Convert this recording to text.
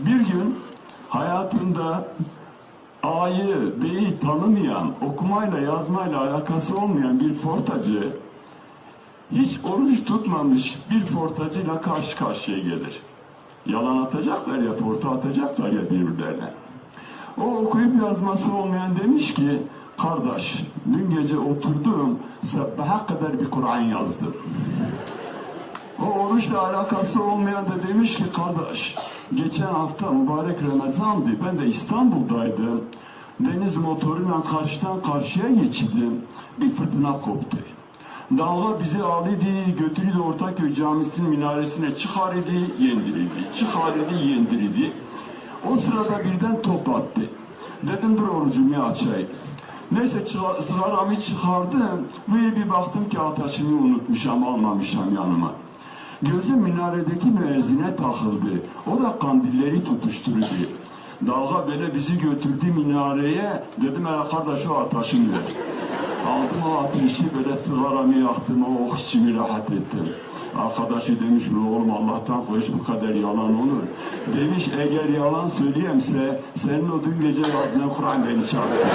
Bir gün hayatında A'yı, B'yi tanımayan, okumayla yazmayla alakası olmayan bir fortacı hiç oruç tutmamış bir fortacıyla karşı karşıya gelir. Yalan atacaklar ya, forta atacaklar ya birbirlerine. O okuyup yazması olmayan demiş ki, kardeş dün gece oturdum, sabbaha kadar bir Kur'an yazdım. Oruçla alakası olmayan da demiş ki kardeş geçen hafta mübarek Ramazan'dı ben de İstanbul'daydım. Deniz motoruyla karşıdan karşıya geçtim. Bir fırtına koptu. Dalga bizi alıydı, götürüydü Ortaköy Camisi'nin minaresine çıkar idi, yendirirdi. Çıkar idi, yendirirdi. O sırada birden top attı. Dedim dur orucumu açayım. Neyse sigaramı çıkardım ve bir baktım ki ateşimi unutmuşum, almamışım yanıma. Gözüm minaredeki müezzine takıldı. O da kandilleri tutuşturdu. Dalga böyle bizi götürdü minareye. Dedim ya kardeş o ateşini ver. Aldım o ateşi böyle sigaramı yaktım. O oh içimi rahat ettim. Arkadaşı demiş mi oğlum Allah'tan koş bu kadar yalan olur. Demiş eğer yalan söyleyemse senin o dün gece yazdığın Kur'an beni çarpsın.